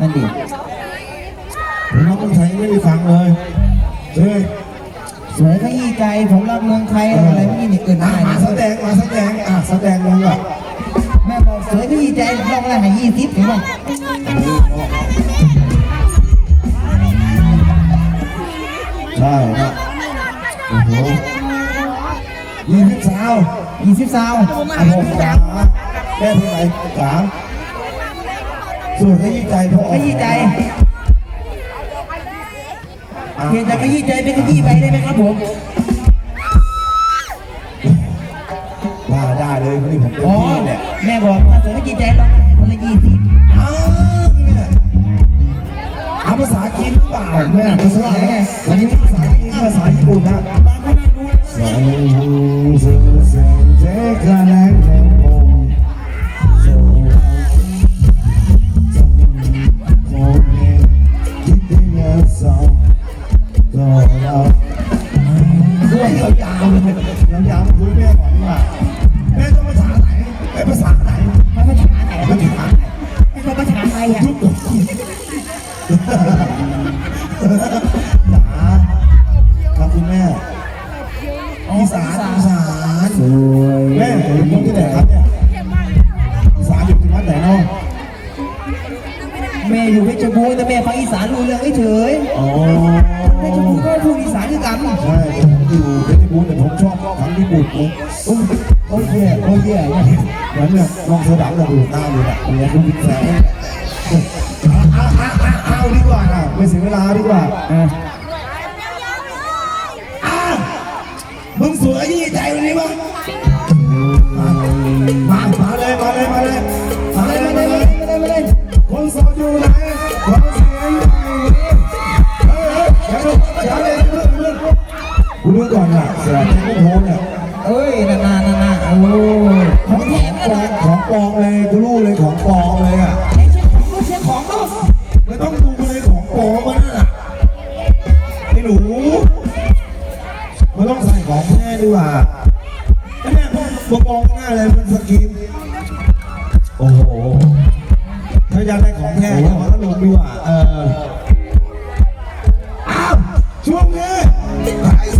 นั่นดิน้องคนไทยไม่ได้ฟังเลยเฮ้ยสวยขยี้ใจผมรักเมืองไทยอะไรไม่มีเกินอะได้มาแสดงมาแสดงอะแสดงลงก่อนแม่บอกสวยขยี้ใจลองอะไรหายี่สิบถึงป่ะใช่ครับโอ้โหยี่สิบสาวยี่สิบสาวอะหกสามแม่เท่าไหร่สาม ส่วนขยี้ใจพอขยี้ใจอะเพียงแต่ขยี้ใจเป็นขยี้ไปได้ไหมครับผมได้ได้เลยวันนี้ผมเต็มอ๋อที่เนี่ยแม่บอกว่าสวยขยี้ใจลองคนละยี่สิบอ้าวเนี่ยเอาภาษาจีนหรือเปล่าแม่ภาษาอะไรเนี่ยวันนี้ภาษาจีนภาษาญี่ปุ่นนะ ยาวเลยยาวๆคุยแม่ก่อนดีกว่าแม่ต้องภาษาไหนแม่ภาษาไหนภาษาไหนภาษาไหนแม่ภาษาไทยอะ โอ้โอ้ยโอ้ยเหมือนแบบลองโซดาเราดูหน้าเลยแบบเหมือนคุณบิ๊กแฟร์เอาดีกว่านะไม่เสียเวลาดีกว่ามึงสวยยี่ใจวันนี้มั้งมามาเลยมาเลยมาเลยมาเลยมาเลยมาเลยคนสอนอยู่ไหนคนเสียอไหนเฮ้ยเฮ้ยอย่าลุกอย่าเลยเรื่องเรื่องกูเรื่องก่อนล่ะเสียที่กูโพสเนี่ย เอ้ยนานานานาโอ้ยของแถมขนะองของปลอมเลยกูรู้เลยของปลอมเลยอะไอ้เช็คของก็เช็คของก็ไม่ต้องดูเลยของปลอมมันน่ะไอ้หนูมันต้องใส่ของแท้ดีกว่าไอ้แม่พวกปลอมๆหน้าเลยมันสกรีนโอ้โหถ้าอยากได้ของแท้ขอลงดีกว่าเอออ้าวช่วงนี้ขายส